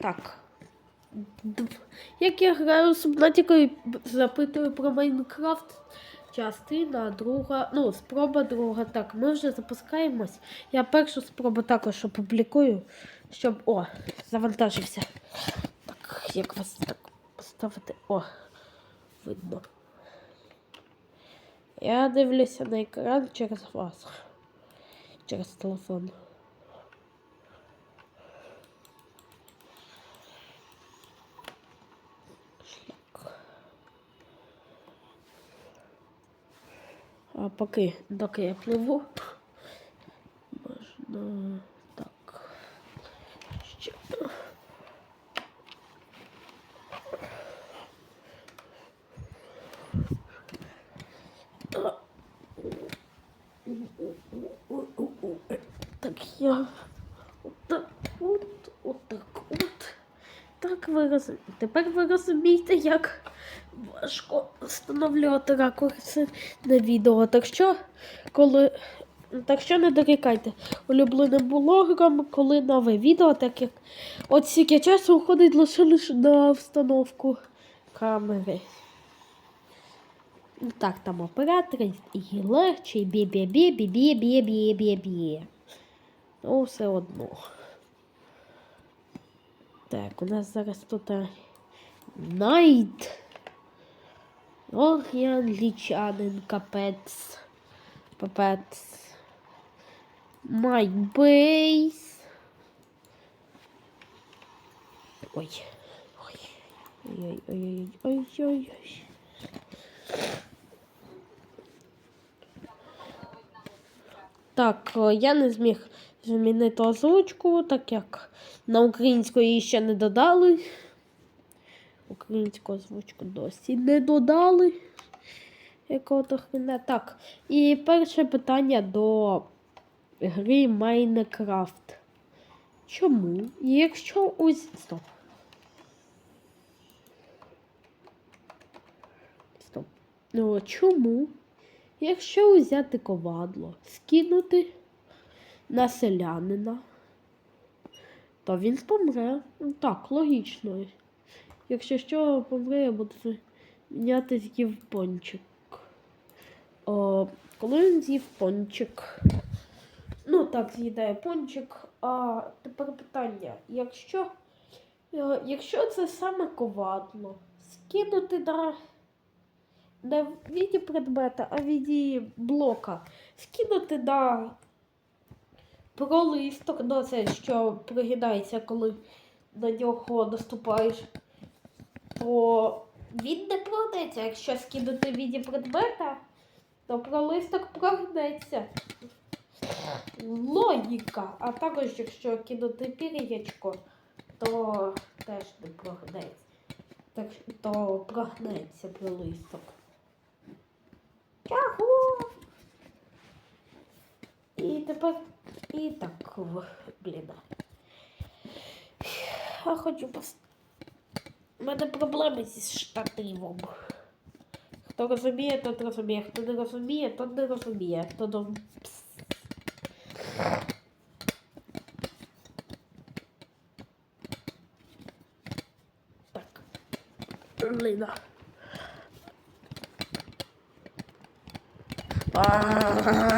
Так. Як я граю з Субнатікою, запитую про Майнкрафт. Частина, друга, ну, спроба друга. Так, ми вже запускаємось. Я першу спробу також опублікую, щоб. О, завантажився. Так, як вас так поставити? О, видно. Я дивлюся на екран через вас. Через телефон. А поки, доки я пливу, можна так. Ще. Так я отак от, отак от. Так ви розумієте. Тепер ви розумієте, як важко встановлювати ракурси на відео. Так що, коли. Так що не дорікайте улюбленим блогерам, коли нове відео, так як от стільки часу уходить лише лише на встановку камери. Ну, Так, там оператор і легче, бі бі бі бі бі бі бі бі бі Ну, все одно. Так, у нас зараз тут Найт. Ох, я англічанин, капець. My base. Ой. Ой. Ой-ой-ой-ой-ой-ой. Так, е, я не зміг змінити озвучку, так як на українську її ще не додали. Українську озвучку досі не додали. Якого-то хрена. Так. І перше питання до гри Майнкрафт. Чому? Якщо ось. Стоп. Стоп. Ну, чому? Якщо взяти ковадло, скинути на селянина, то він помре. Так, логічно. Якщо що помре, я буду міняти з'їв пончик. О, коли він з'їв пончик. Ну, так, з'їдає пончик. А тепер питання. Якщо, е, якщо це саме ковадло, скинути на не в віді предмета, а в віді блока. Скинути на пролисток, ну це що пригинається, коли на нього наступаєш, то він не прогнеться. Якщо скинути віді предмета, то пролисток прогнеться. Логіка. А також, якщо кинути пір'ячко, то теж не прогнеться. Так, то прогнеться пролисток. Чаху! І тепер і так, блін. А хочу пос... У мене проблеми зі штативом. Хто розуміє, тот розуміє. Хто не розуміє, тот не розуміє. Хто до... Пс. Так. Блін. А.